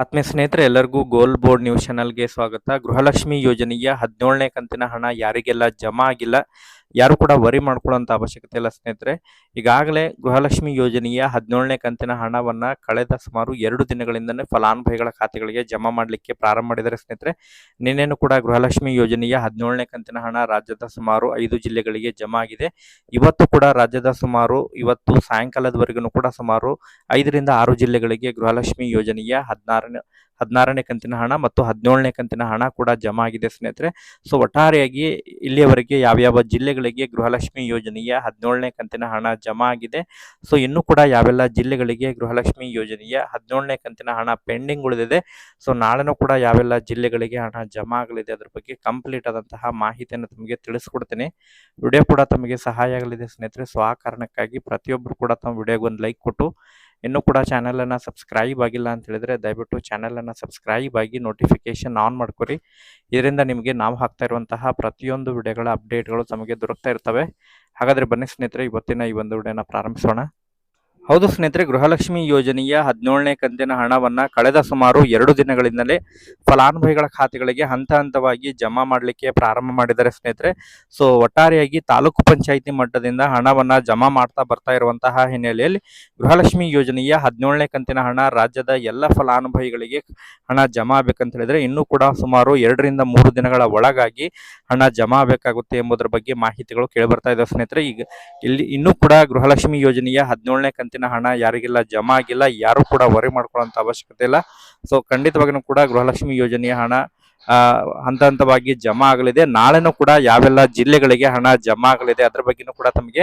ಆತ್ಮೀಯ ಸ್ನೇಹಿತರೆ, ಎಲ್ಲರಿಗೂ ಗೋಲ್ ಬೋರ್ಡ್ ನ್ಯೂಸ್ ಚಾನಲ್ಗೆ ಸ್ವಾಗತ. ಗೃಹಲಕ್ಷ್ಮಿ ಯೋಜನೆಯ ಹದಿನೇಳನೇ ಕಂತಿನ ಹಣ ಯಾರಿಗೆಲ್ಲ ಜಮಾ ಆಗಿಲ್ಲ? ಯಾರು ಕೂಡ ವರಿ ಮಾಡ್ಕೊಳ್ಳೋಂಥ ಅವಶ್ಯಕತೆ ಇಲ್ಲ ಸ್ನೇಹಿತರೆ. ಈಗಾಗಲೇ ಗೃಹಲಕ್ಷ್ಮಿ ಯೋಜನೆಯ ಹದಿನೇಳನೇ ಕಂತಿನ ಹಣವನ್ನ ಕಳೆದ ಸುಮಾರು ಎರಡು ದಿನಗಳಿಂದಲೇ ಫಲಾನುಭವಿಗಳ ಖಾತೆಗಳಿಗೆ ಜಮಾ ಮಾಡಲಿಕ್ಕೆ ಪ್ರಾರಂಭ ಮಾಡಿದರೆ ಸ್ನೇಹಿತರೆ. ನಿನ್ನೆನೂ ಕೂಡ ಗೃಹಲಕ್ಷ್ಮಿ ಯೋಜನೆಯ ಹದಿನೇಳನೇ ಕಂತಿನ ಹಣ ರಾಜ್ಯದ ಸುಮಾರು ಐದು ಜಿಲ್ಲೆಗಳಿಗೆ ಜಮಾ ಆಗಿದೆ. ಇವತ್ತು ಕೂಡ ರಾಜ್ಯದ ಸುಮಾರು ಇವತ್ತು ಸಾಯಂಕಾಲದವರೆಗೂ ಕೂಡ ಸುಮಾರು ಐದರಿಂದ ಆರು ಜಿಲ್ಲೆಗಳಿಗೆ ಗೃಹಲಕ್ಷ್ಮಿ ಯೋಜನೆಯ ಹದಿನಾರನೇ ಹದಿನಾರನೇ ಕಂತಿನ ಹಣ ಮತ್ತು ಹದಿನೇಳನೇ ಕಂತಿನ ಹಣ ಕೂಡ ಜಮಾ ಆಗಿದೆ ಸ್ನೇಹಿತರೆ. ಸೊ ಒಟ್ಟಾರೆಯಾಗಿ ಇಲ್ಲಿಯವರೆಗೆ ಯಾವ್ಯಾವ ಜಿಲ್ಲೆಗಳಿಗೆ ಗೃಹಲಕ್ಷ್ಮಿ ಯೋಜನೆಯ ಹದಿನೇಳನೇ ಕಂತಿನ ಹಣ ಜಮಾ ಆಗಿದೆ. ಸೊ ಇನ್ನೂ ಕೂಡ ಯಾವೆಲ್ಲ ಜಿಲ್ಲೆಗಳಿಗೆ ಗೃಹಲಕ್ಷ್ಮಿ ಯೋಜನೆಯ ಹದಿನೇಳನೇ ಕಂತಿನ ಹಣ ಪೆಂಡಿಂಗ್ ಉಳಿದಿದೆ. ಸೊ ನಾಳೆನೂ ಕೂಡ ಯಾವೆಲ್ಲ ಜಿಲ್ಲೆಗಳಿಗೆ ಹಣ ಜಮಾ ಆಗಲಿದೆ ಅದ್ರ ಬಗ್ಗೆ ಕಂಪ್ಲೀಟ್ ಆದಂತಹ ಮಾಹಿತಿಯನ್ನು ತಮಗೆ ತಿಳಿಸ್ಕೊಡ್ತೇನೆ. ವಿಡಿಯೋ ಕೂಡ ತಮಗೆ ಸಹಾಯ ಆಗಲಿದೆ ಸ್ನೇಹಿತರೆ. ಸೊ ಆ ಕಾರಣಕ್ಕಾಗಿ ಪ್ರತಿಯೊಬ್ಬರು ಕೂಡ ತಮ್ಮ ವಿಡಿಯೋಗೆ ಒಂದು ಲೈಕ್ ಕೊಟ್ಟು ಇನ್ನೂ ಕೂಡ ಚಾನಲನ್ನು ಸಬ್ಸ್ಕ್ರೈಬ್ ಆಗಿಲ್ಲ ಅಂತ ಹೇಳಿದ್ರೆ ದಯವಿಟ್ಟು ಚಾನಲನ್ನು ಸಬ್ಸ್ಕ್ರೈಬ್ ಆಗಿ ನೋಟಿಫಿಕೇಶನ್ ಆನ್ ಮಾಡ್ಕೊರಿ. ಇದರಿಂದ ನಿಮಗೆ ನಾವು ಹಾಕ್ತಾ ಇರುವಂತಹ ಪ್ರತಿಯೊಂದು ವಿಡಿಯೋಗಳ ಅಪ್ಡೇಟ್ಗಳು ತಮಗೆ ದೊರಕ್ತಾ ಇರ್ತವೆ. ಹಾಗಾದರೆ ಬನ್ನಿ ಸ್ನೇಹಿತರೆ, ಇವತ್ತಿನ ಈ ಒಂದು ವಿಡಿಯೋನ ಪ್ರಾರಂಭಿಸೋಣ. ಹೌದು ಸ್ನೇಹಿತರೆ, ಗೃಹಲಕ್ಷ್ಮಿ ಯೋಜನೆಯ ಹದಿನೇಳನೇ ಕಂತಿನ ಹಣವನ್ನ ಕಳೆದ ಸುಮಾರು ಎರಡು ದಿನಗಳಿಂದಲೇ ಫಲಾನುಭವಿಗಳ ಖಾತೆಗಳಿಗೆ ಹಂತ ಹಂತವಾಗಿ ಜಮಾ ಮಾಡಲಿಕ್ಕೆ ಪ್ರಾರಂಭ ಮಾಡಿದ್ದಾರೆ ಸ್ನೇಹಿತರೆ. ಸೊ ಒಟ್ಟಾರೆಯಾಗಿ ತಾಲೂಕು ಪಂಚಾಯಿತಿ ಮಟ್ಟದಿಂದ ಹಣವನ್ನ ಜಮಾ ಮಾಡ್ತಾ ಬರ್ತಾ ಇರುವಂತಹ ಹಿನ್ನೆಲೆಯಲ್ಲಿ ಗೃಹಲಕ್ಷ್ಮಿ ಯೋಜನೆಯ ಹದಿನೇಳನೇ ಕಂತಿನ ಹಣ ರಾಜ್ಯದ ಎಲ್ಲ ಫಲಾನುಭವಿಗಳಿಗೆ ಹಣ ಜಮಾ ಆಗಬೇಕಂತ ಹೇಳಿದ್ರೆ ಇನ್ನೂ ಕೂಡ ಸುಮಾರು ಎರಡರಿಂದ ಮೂರು ದಿನಗಳ ಒಳಗಾಗಿ ಹಣ ಜಮಾ ಆಗಬೇಕಾಗುತ್ತೆ ಎಂಬುದರ ಬಗ್ಗೆ ಮಾಹಿತಿಗಳು ಕೇಳಿಬರ್ತಾ ಇದ್ದಾವೆ ಸ್ನೇಹಿತರೆ. ಈಗ ಇಲ್ಲಿ ಇನ್ನೂ ಕೂಡ ಗೃಹಲಕ್ಷ್ಮಿ ಯೋಜನೆಯ ಹದಿನೇಳನೇ ಕಂತಿನ ಹಣ ಯಾರಿಗೆಲ್ಲ, ಜಮಾ ಆಗಿಲ್ಲ, ಯಾರು ಕೂಡ ವರಿ ಮಾಡ್ಕೊಳ್ಳೋಂಥ ಅವಶ್ಯಕತೆ ಇಲ್ಲ. ಸೊ ಖಂಡಿತವಾಗಿಯೂ ಕೂಡ ಗೃಹಲಕ್ಷ್ಮಿ ಯೋಜನೆಯ ಹಣ ಹಂತ ಹಂತವಾಗಿ ಜಮಾ ಆಗಲಿದೆ. ನಾಳೆನೂ ಕೂಡ ಯಾವೆಲ್ಲ ಜಿಲ್ಲೆಗಳಿಗೆ ಹಣ ಜಮಾ ಆಗಲಿದೆ, ಅದ್ರ ಬಗ್ಗೆನೂ ಕೂಡ ತಮಗೆ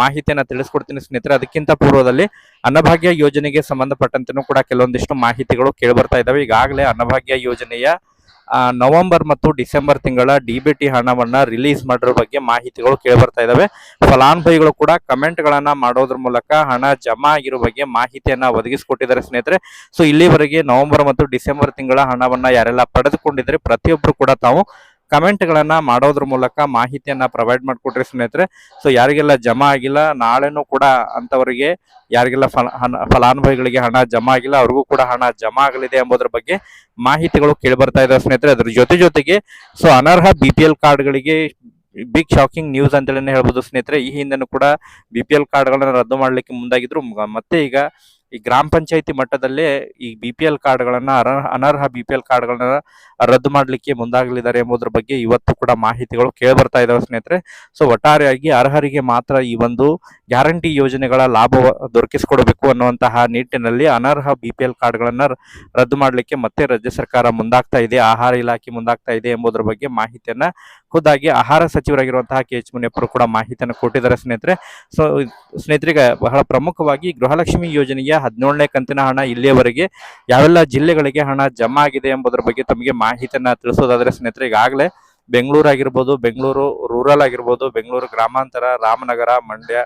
ಮಾಹಿತಿಯನ್ನು ತಿಳಿಸ್ಕೊಡ್ತೀನಿ ಸ್ನೇಹಿತರೆ. ಅದಕ್ಕಿಂತ ಪೂರ್ವದಲ್ಲಿ ಅನ್ನಭಾಗ್ಯ ಯೋಜನೆಗೆ ಸಂಬಂಧಪಟ್ಟಂತೆನೂ ಕೂಡ ಕೆಲವೊಂದಿಷ್ಟು ಮಾಹಿತಿಗಳು ಕೇಳಿ ಬರ್ತಾ ಇದ್ದಾವೆ ಈಗಾಗಲೇ ಅನ್ನಭಾಗ್ಯ ಯೋಜನೆಯ ನವೆಂಬರ್ ಮತ್ತು ಡಿಸೆಂಬರ್ ತಿಂಗಳ ಡಿ ಬಿ ಟಿ ಹಣವನ್ನ ರಿಲೀಸ್ ಮಾಡಿರೋ ಬಗ್ಗೆ ಮಾಹಿತಿಗಳು ಕೇಳಿಬರ್ತಾ ಇದಾವೆ. ಫಲಾನುಭವಿಗಳು ಕೂಡ ಕಮೆಂಟ್ ಗಳನ್ನ ಮಾಡೋದ್ರ ಮೂಲಕ ಹಣ ಜಮಾ ಆಗಿರೋ ಬಗ್ಗೆ ಮಾಹಿತಿಯನ್ನ ಒದಗಿಸಿಕೊಟ್ಟಿದ್ದಾರೆ ಸ್ನೇಹಿತರೆ. ಸೊ ಇಲ್ಲಿವರೆಗೆ ನವೆಂಬರ್ ಮತ್ತು ಡಿಸೆಂಬರ್ ತಿಂಗಳ ಹಣವನ್ನ ಯಾರೆಲ್ಲ ಪಡೆದುಕೊಂಡಿದ್ರೆ ಪ್ರತಿಯೊಬ್ಬರು ಕೂಡ ತಾವು ಕಮೆಂಟ್ ಗಳನ್ನ ಮಾಡೋದ್ರ ಮೂಲಕ ಮಾಹಿತಿಯನ್ನ ಪ್ರೊವೈಡ್ ಮಾಡಿಕೊಟ್ರಿ ಸ್ನೇಹಿತರೆ. ಸೊ ಯಾರಿಗೆಲ್ಲ ಜಮಾ ಆಗಿಲ್ಲ, ನಾಳೆನೂ ಕೂಡ ಅಂತವರಿಗೆ ಯಾರಿಗೆಲ್ಲ ಫಲಾನುಭವಿಗಳಿಗೆ ಹಣ ಜಮಾ ಆಗಿಲ್ಲ, ಅವ್ರಿಗೂ ಕೂಡ ಹಣ ಜಮಾ ಆಗಲಿದೆ ಎಂಬುದರ ಬಗ್ಗೆ ಮಾಹಿತಿಗಳು ಕೇಳಿ ಬರ್ತಾ ಇದಾವೆ ಸ್ನೇಹಿತರೆ. ಅದ್ರ ಜೊತೆ ಜೊತೆಗೆ ಸೊ ಅನರ್ಹ ಬಿ ಪಿ ಎಲ್ ಕಾರ್ಡ್ಗಳಿಗೆ ಬಿಗ್ ಶಾಕಿಂಗ್ ನ್ಯೂಸ್ ಅಂತೇಳಿ ಹೇಳ್ಬೋದು ಸ್ನೇಹಿತರೆ. ಈ ಹಿಂದೆನೂ ಕೂಡ ಬಿ ಪಿ ಎಲ್ ಕಾರ್ಡ್ಗಳನ್ನ ರದ್ದು ಮಾಡಲಿಕ್ಕೆ ಮುಂದಾಗಿದ್ರು. ಮತ್ತೆ ಈಗ ಈ ಗ್ರಾಮ ಪಂಚಾಯತಿ ಮಟ್ಟದಲ್ಲೇ ಈ ಬಿ ಪಿ ಎಲ್ ಕಾರ್ಡ್ಗಳನ್ನ ಅನರ್ಹ ಬಿ ಪಿ ಎಲ್ ಕಾರ್ಡ್ಗಳನ್ನ ರದ್ದು ಮಾಡಲಿಕ್ಕೆ ಮುಂದಾಗಲಿದ್ದಾರೆ ಎಂಬುದರ ಬಗ್ಗೆ ಇವತ್ತು ಕೂಡ ಮಾಹಿತಿಗಳು ಕೇಳಿ ಬರ್ತಾ ಇದಾವೆ ಸ್ನೇಹಿತರೆ. ಸೊ ಒಟ್ಟಾರೆಯಾಗಿ ಅರ್ಹರಿಗೆ ಮಾತ್ರ ಈ ಒಂದು ಗ್ಯಾರಂಟಿ ಯೋಜನೆಗಳ ಲಾಭ ದೊರಕಿಸಿಕೊಡಬೇಕು ಅನ್ನುವಂತಹ ನಿಟ್ಟಿನಲ್ಲಿ ಅನರ್ಹ ಬಿ ಪಿ ಎಲ್ ಕಾರ್ಡ್ಗಳನ್ನ ರದ್ದು ಮಾಡಲಿಕ್ಕೆ ಮತ್ತೆ ರಾಜ್ಯ ಸರ್ಕಾರ ಮುಂದಾಗ್ತಾ ಇದೆ, ಆಹಾರ ಇಲಾಖೆ ಮುಂದಾಗ್ತಾ ಇದೆ ಎಂಬುದರ ಬಗ್ಗೆ ಮಾಹಿತಿಯನ್ನ ಖುದ್ದಾಗಿ ಆಹಾರ ಸಚಿವರಾಗಿರುವಂತಹ ಕೆ ಎಚ್ ಮುನಿಯಪ್ಪರು ಕೂಡ ಮಾಹಿತಿಯನ್ನು ಕೊಟ್ಟಿದ್ದಾರೆ ಸ್ನೇಹಿತರೆ. ಸೊ ಸ್ನೇಹಿತರಿಗೆ ಬಹಳ ಪ್ರಮುಖವಾಗಿ ಗೃಹಲಕ್ಷ್ಮಿ ಯೋಜನೆಯ ಹದಿನೇಳನೇ ಕಂತಿನ ಹಣ ಇಲ್ಲಿಯವರೆಗೆ ಯಾವೆಲ್ಲ ಜಿಲ್ಲೆಗಳಿಗೆ ಹಣ ಜಮಾ ಆಗಿದೆ ಎಂಬುದರ ಬಗ್ಗೆ ತಮಗೆ ಮಾಹಿತಿಯನ್ನ ತಿಳಿಸೋದಾದ್ರೆ ಸ್ನೇಹಿತರೆ, ಈಗಾಗಲೇ ಬೆಂಗಳೂರು ಆಗಿರ್ಬೋದು ಬೆಂಗಳೂರು ರೂರಲ್ ಆಗಿರ್ಬೋದು, ಬೆಂಗಳೂರು ಗ್ರಾಮಾಂತರ, ರಾಮನಗರ, ಮಂಡ್ಯ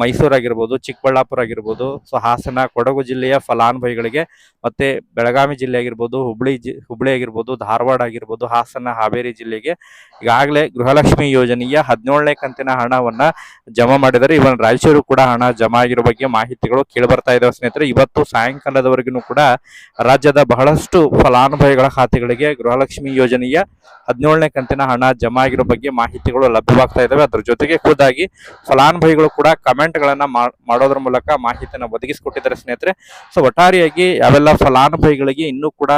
ಮೈಸೂರು ಆಗಿರ್ಬೋದು ಚಿಕ್ಕಬಳ್ಳಾಪುರ ಆಗಿರ್ಬೋದು, ಸೊ ಹಾಸನ, ಕೊಡಗು ಜಿಲ್ಲೆಯ ಫಲಾನುಭವಿಗಳಿಗೆ, ಮತ್ತೆ ಬೆಳಗಾವಿ ಜಿಲ್ಲೆ ಆಗಿರ್ಬೋದು, ಹುಬ್ಳಿ ಜಿ, ಹುಬ್ಳಿ ಆಗಿರ್ಬೋದು, ಧಾರವಾಡ ಆಗಿರ್ಬೋದು, ಹಾಸನ, ಹಾವೇರಿ ಜಿಲ್ಲೆಗೆ ಈಗಾಗಲೇ ಗೃಹಲಕ್ಷ್ಮಿ ಯೋಜನೆಯ ಹದಿನೇಳನೇ ಕಂತಿನ ಹಣವನ್ನ ಜಮಾ ಮಾಡಿದರೆ ಇವನ್ ರಾಯಚೂರು ಕೂಡ ಹಣ ಜಮಾ ಆಗಿರೋ ಬಗ್ಗೆ ಮಾಹಿತಿಗಳು ಕೇಳಿಬರ್ತಾ ಇದಾವೆ ಸ್ನೇಹಿತರೆ. ಇವತ್ತು ಸಾಯಂಕಾಲದವರೆಗೂ ಕೂಡ ರಾಜ್ಯದ ಬಹಳಷ್ಟು ಫಲಾನುಭವಿಗಳ ಖಾತೆಗಳಿಗೆ ಗೃಹಲಕ್ಷ್ಮಿ ಯೋಜನೆಯ ಹದಿನೇಳನೇ ಕಂತಿನ ಹಣ ಜಮಾ ಆಗಿರೋ ಬಗ್ಗೆ ಮಾಹಿತಿಗಳು ಲಭ್ಯವಾಗ್ತಾ ಇದಾವೆ. ಅದ್ರ ಜೊತೆಗೆ ಖುದ್ದಾಗಿ ಫಲಾನುಭವಿಗಳು ಕೂಡ ಕಮೆಂಟ್ ಗಳನ್ನ ಮಾ- ಮಾಡೋದ್ರ ಮೂಲಕ ಮಾಹಿತಿಯನ್ನು ಒದಗಿಸಿಕೊಟ್ಟಿದ್ದಾರೆ ಸ್ನೇಹಿತರೆ. ಸೊ ಒಟ್ಟಾರೆಯಾಗಿ ಯಾವೆಲ್ಲ ಫಲಾನುಭವಿಗಳಿಗೆ ಇನ್ನೂ ಕೂಡ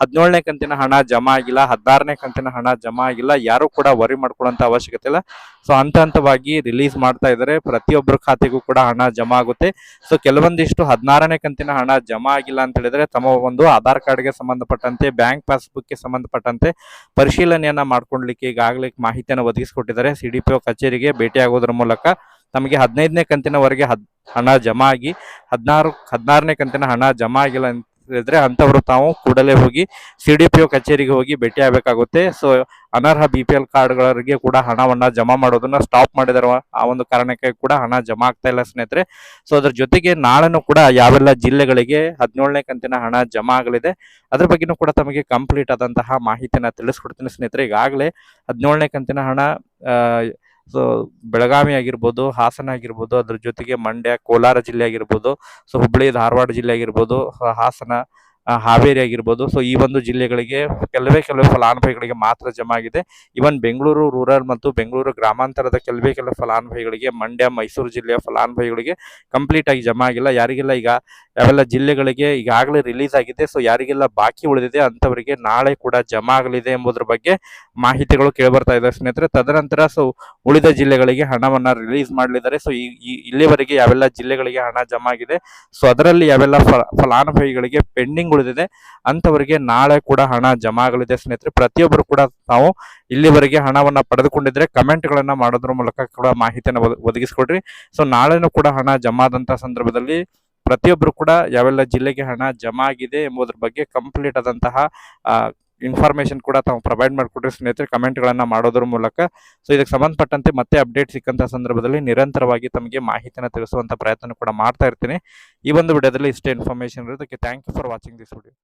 ಹದಿನೇಳನೇ ಕಂತಿನ ಹಣ ಜಮಾ ಆಗಿಲ್ಲ, ಹದಿನಾರನೇ ಕಂತಿನ ಹಣ ಜಮಾ ಆಗಿಲ್ಲ, ಯಾರು ಕೂಡ ವರಿ ಮಾಡ್ಕೊಳ್ಳೋಂಥ ಅವಶ್ಯಕತೆ ಇಲ್ಲ. ಸೊ ಹಂತ ಹಂತವಾಗಿ ರಿಲೀಸ್ ಮಾಡ್ತಾ ಇದ್ದಾರೆ. ಪ್ರತಿಯೊಬ್ಬರ ಖಾತೆಗೂ ಕೂಡ ಹಣ ಜಮಾ ಆಗುತ್ತೆ. ಸೊ ಕೆಲವೊಂದಿಷ್ಟು ಹದಿನಾರನೇ ಕಂತಿನ ಹಣ ಜಮಾ ಆಗಿಲ್ಲ ಅಂತ ಹೇಳಿದ್ರೆ ತಮ್ಮ ಒಂದು ಆಧಾರ್ ಕಾರ್ಡ್ಗೆ ಸಂಬಂಧಪಟ್ಟಂತೆ, ಬ್ಯಾಂಕ್ ಪಾಸ್ಬುಕ್ಗೆ ಸಂಬಂಧಪಟ್ಟಂತೆ ಪರಿಶೀಲನೆಯನ್ನ ಮಾಡ್ಕೊಳ್ಲಿಕ್ಕೆ ಈಗಾಗಲೇ ಮಾಹಿತಿಯನ್ನು ಒದಗಿಸಿಕೊಟ್ಟಿದ್ದಾರೆ. ಸಿ ಡಿ ಪಿ ಒ ಕಚೇರಿಗೆ ಭೇಟಿಯಾಗೋದ್ರ ಮೂಲಕ ತಮಗೆ ಹದಿನೈದನೇ ಕಂತಿನವರೆಗೆ ಹದ್, ಹಣ ಜಮಾ ಆಗಿ ಹದಿನಾರು, ಹದಿನಾರನೇ ಕಂತಿನ ಹಣ ಜಮಾ ಆಗಿಲ್ಲ ಅಂತ ಇದ್ರೆ ಅಂತವರು ತಾವು ಕೂಡಲೇ ಹೋಗಿ ಸಿ ಡಿ ಪಿ ಒ ಕಚೇರಿಗೆ ಹೋಗಿ ಭೇಟಿ ಆಗಬೇಕಾಗುತ್ತೆ ಸೊ, ಅನರ್ಹ ಬಿ ಪಿ ಎಲ್ ಕಾರ್ಡ್ಗಳಿಗೆ ಕೂಡ ಹಣವನ್ನ ಜಮಾ ಮಾಡೋದನ್ನ ಸ್ಟಾಪ್ ಮಾಡಿದಾರೆ. ಆ ಒಂದು ಕಾರಣಕ್ಕೆ ಕೂಡ ಹಣ ಜಮಾ ಆಗ್ತಾ ಇಲ್ಲ ಸ್ನೇಹಿತರೆ. ಸೊ, ಅದ್ರ ಜೊತೆಗೆ ನಾಳೆನೂ ಕೂಡ ಯಾವೆಲ್ಲ ಜಿಲ್ಲೆಗಳಿಗೆ ಹದಿನೇಳನೇ ಕಂತಿನ ಹಣ ಜಮಾ ಆಗಲಿದೆ, ಅದ್ರ ಬಗ್ಗೆನೂ ಕೂಡ ತಮಗೆ ಕಂಪ್ಲೀಟ್ ಆದಂತಹ ಮಾಹಿತಿನ ತಿಳಿಸ್ಕೊಡ್ತೀನಿ ಸ್ನೇಹಿತರೆ. ಈಗಾಗಲೇ ಹದಿನೇಳನೇ ಕಂತಿನ ಹಣ ಬೆಳಗಾವಿ ಆಗಿರ್ಬೋದು, ಹಾಸನ ಆಗಿರ್ಬೋದು, ಅದ್ರ ಜೊತೆಗೆ ಮಂಡ್ಯ, ಕೋಲಾರ ಜಿಲ್ಲೆ ಆಗಿರ್ಬೋದು, ಸೊ ಹುಬ್ಬಳ್ಳಿ ಧಾರವಾಡ ಜಿಲ್ಲೆ ಆಗಿರ್ಬೋದು ಹಾಸನ ಹಾವೇರಿ ಆಗಿರ್ಬೋದು. ಸೊ ಈ ಒಂದು ಜಿಲ್ಲೆಗಳಿಗೆ ಕೆಲವೇ ಕೆಲವು ಫಲಾನುಭವಿಗಳಿಗೆ ಮಾತ್ರ ಜಮಾ ಆಗಿದೆ. ಇವನ್ ಬೆಂಗಳೂರು ರೂರಲ್ ಮತ್ತು ಬೆಂಗಳೂರು ಗ್ರಾಮಾಂತರದ ಕೆಲವೇ ಕೆಲವು ಫಲಾನುಭವಿಗಳಿಗೆ, ಮಂಡ್ಯ, ಮೈಸೂರು ಜಿಲ್ಲೆಯ ಫಲಾನುಭವಿಗಳಿಗೆ ಕಂಪ್ಲೀಟ್ ಆಗಿ ಜಮಾ ಆಗಿಲ್ಲ. ಯಾರಿಗೆಲ್ಲ ಈಗ ಯಾವೆಲ್ಲ ಜಿಲ್ಲೆಗಳಿಗೆ ಈಗಾಗಲೇ ರಿಲೀಸ್ ಆಗಿದೆ. ಸೊ ಯಾರಿಗೆಲ್ಲ ಬಾಕಿ ಉಳಿದಿದೆ ಅಂತವರಿಗೆ ನಾಳೆ ಕೂಡ ಜಮಾ ಆಗಲಿದೆ ಎಂಬುದರ ಬಗ್ಗೆ ಮಾಹಿತಿಗಳು ಕೇಳಿಬರ್ತಾ ಇದೆ ಸ್ನೇಹಿತರೆ. ತದನಂತರ ಸೊ ಉಳಿದ ಜಿಲ್ಲೆಗಳಿಗೆ ಹಣವನ್ನ ರಿಲೀಸ್ ಮಾಡಲಿದ್ದಾರೆ. ಸೊ ಈ ಇಲ್ಲಿವರೆಗೆ ಯಾವೆಲ್ಲ ಜಿಲ್ಲೆಗಳಿಗೆ ಹಣ ಜಮಾ ಆಗಿದೆ. ಸೊ ಅದರಲ್ಲಿ ಯಾವೆಲ್ಲ ಫಲಾನುಭವಿಗಳಿಗೆ ಪೆಂಡಿಂಗ್ ಉಳಿದಿದೆ ಅಂತವರಿಗೆ ನಾಳೆ ಕೂಡ ಹಣ ಜಮಾ ಆಗಲಿದೆ ಸ್ನೇಹಿತರೆ. ಪ್ರತಿಯೊಬ್ಬರು ಕೂಡ ತಾವು ಇಲ್ಲಿವರೆಗೆ ಹಣವನ್ನು ಪಡೆದುಕೊಂಡಿದ್ರೆ ಕಮೆಂಟ್ಗಳನ್ನು ಮಾಡೋದ್ರ ಮೂಲಕ ಕೂಡ ಮಾಹಿತಿಯನ್ನು ಒದ- ಒದಗಿಸ್ಕೊಡ್ರಿ. ಸೊ, ನಾಳೆನೂ ಕೂಡ ಹಣ ಜಮಾ ಆದಂತಹ ಸಂದರ್ಭದಲ್ಲಿ ಪ್ರತಿಯೊಬ್ಬರು ಕೂಡ ಯಾವೆಲ್ಲ ಜಿಲ್ಲೆಗೆ ಹಣ ಜಮಾ ಆಗಿದೆ ಎಂಬುದರ ಬಗ್ಗೆ ಕಂಪ್ಲೀಟ್ ಆದಂತಹ ಇನ್ಫಾರ್ಮೇಶನ್ ಕೂಡ ತಾವು ಪ್ರೊವೈಡ್ ಮಾಡಿಕೊಟ್ರಿ ಸ್ನೇಹಿತರೆ ಕಮೆಂಟ್ಗಳನ್ನು ಮಾಡೋದ್ರ ಮೂಲಕ. ಸೊ ಇದಕ್ಕೆ ಸಂಬಂಧಪಟ್ಟಂತೆ ಮತ್ತೆ ಅಪ್ಡೇಟ್ ಸಿಕ್ಕಂಥ ಸಂದರ್ಭದಲ್ಲಿ ನಿರಂತರವಾಗಿ ತಮಗೆ ಮಾಹಿತಿಯನ್ನು ತಿಳಿಸುವಂತ ಪ್ರಯತ್ನ ಕೂಡ ಮಾಡ್ತಾ ಇರ್ತೀನಿ. ಈ ಒಂದು ವಿಡಿಯೋದಲ್ಲಿ ಇಷ್ಟೇ ಇನ್ಫಾರ್ಮೇಷನ್ ಇರೋದಕ್ಕೆ thank you for watching this video